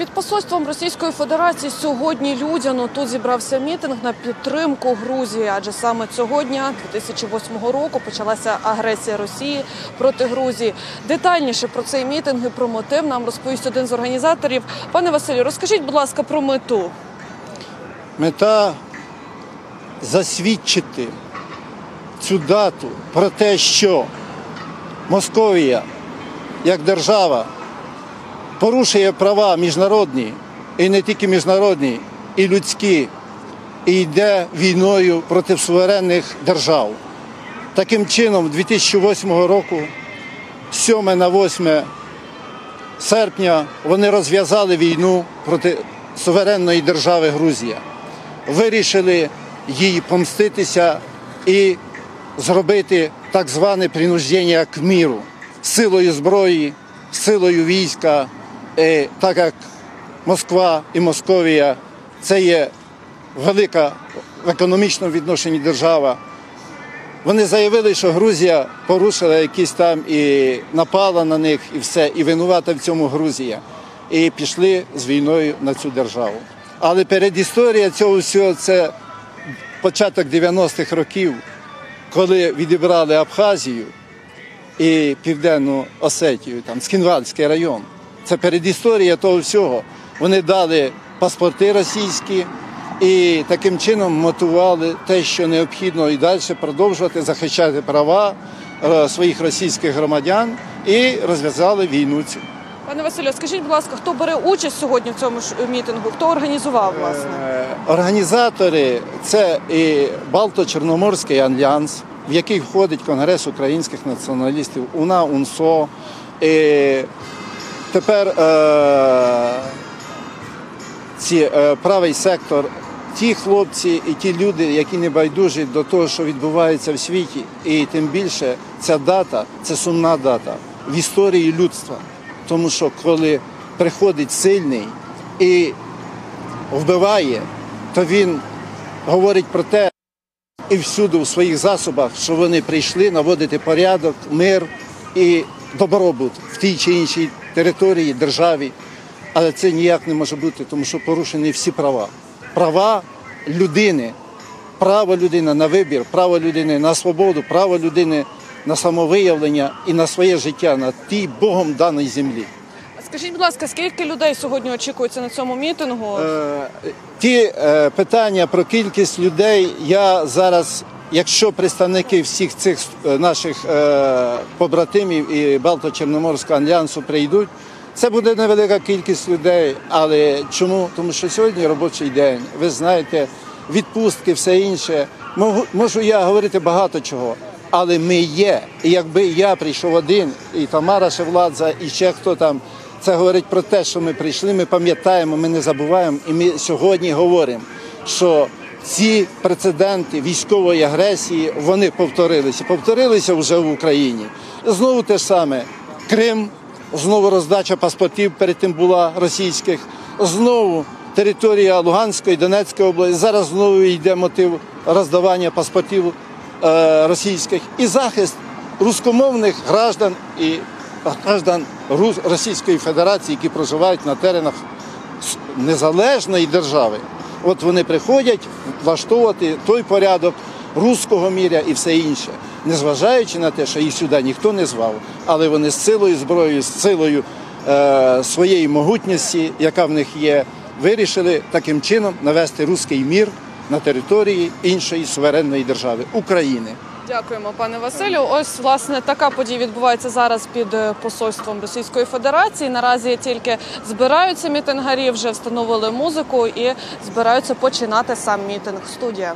Під посольством Російської Федерації сьогодні людяно тут зібрався мітинг на підтримку Грузії, адже саме цього дня, 2008 року, почалася агресія Росії проти Грузії. Детальніше про цей мітинг і про мотив нам розповість один з організаторів. Пане Василю, розкажіть, будь ласка, про мету. Мета засвідчити цю дату про те, що Московія як держава порушує права міжнародні, і не тільки міжнародні, і людські, і йде війною проти суверенних держав. Таким чином, 2008 року, з 7 на 8 серпня, вони розв'язали війну проти суверенної держави Грузія. Вирішили їй помститися і зробити так зване принуждення к міру силою зброї, силою війська, Е, так як Москва і Московія це є велика в економічному відношенні держава. Вони заявили, що Грузія порушила якісь там і напала на них, і все, і винувата в цьому Грузія. І пішли з війною на цю державу. Але передісторія цього всього це початок 90-х років, коли відібрали Абхазію і Південну Осетію, там Скінвальський район. Це передісторія того всього. Вони дали паспорти російські і таким чином мотивували те, що необхідно і далі продовжувати захищати права е, своїх російських громадян і розв'язали війну цю. Пане Василю, скажіть, будь ласка, хто бере участь сьогодні в цьому ж мітингу? Хто організував власне? Е, Організатори це і Балто-Чорноморський альянс, в який входить Конгрес українських націоналістів, УНА, УНСО. І тепер е, ці, е, правий сектор, ті хлопці і ті люди, які не байдужі до того, що відбувається в світі, і тим більше ця дата це сумна дата в історії людства. Тому що коли приходить сильний і вбиває, то він говорить про те і всюди у своїх засобах, що вони прийшли наводити порядок, мир і добробут в тій чи іншій території, державі. Але це ніяк не може бути, тому що порушені всі права. Права людини, право людини на вибір, право людини на свободу, право людини на самовиявлення і на своє життя на тій Богом даній землі. Скажіть, будь ласка, скільки людей сьогодні очікується на цьому мітингу? Е, Ті е, питання про кількість людей я зараз, якщо представники всіх цих е, наших е, побратимів і Балто-Чорноморського альянсу прийдуть, це буде невелика кількість людей. Але чому? Тому що сьогодні робочий день. Ви знаєте, відпустки, все інше. Можу, я говорити багато чого. Але ми є. І якби я прийшов один, і Тамара Шевладза, і ще хто там. Це говорить про те, що ми прийшли, ми пам'ятаємо, ми не забуваємо, і ми сьогодні говоримо, що ці прецеденти військової агресії вони повторилися. Повторилися вже в Україні. Знову те ж саме Крим, знову роздача паспортів перед тим була російських, знову територія Луганської, Донецької області. Зараз знову йде мотив роздавання паспортів е, російських і захист рускомовних граждан і граждан Російської Федерації, які проживають на теренах незалежної держави. От вони приходять влаштовувати той порядок руського міря і все інше, незважаючи на те, що їх сюди ніхто не звав, але вони з силою зброєю, з силою е, своєї могутності, яка в них є, вирішили таким чином навести руський мір на території іншої суверенної держави України. Дякуємо, пане Василю. Ось власне така подія відбувається зараз під е, посольством Російської Федерації. Наразі тільки збираються мітингарі, вже встановили музику і збираються починати сам мітинг. Студія.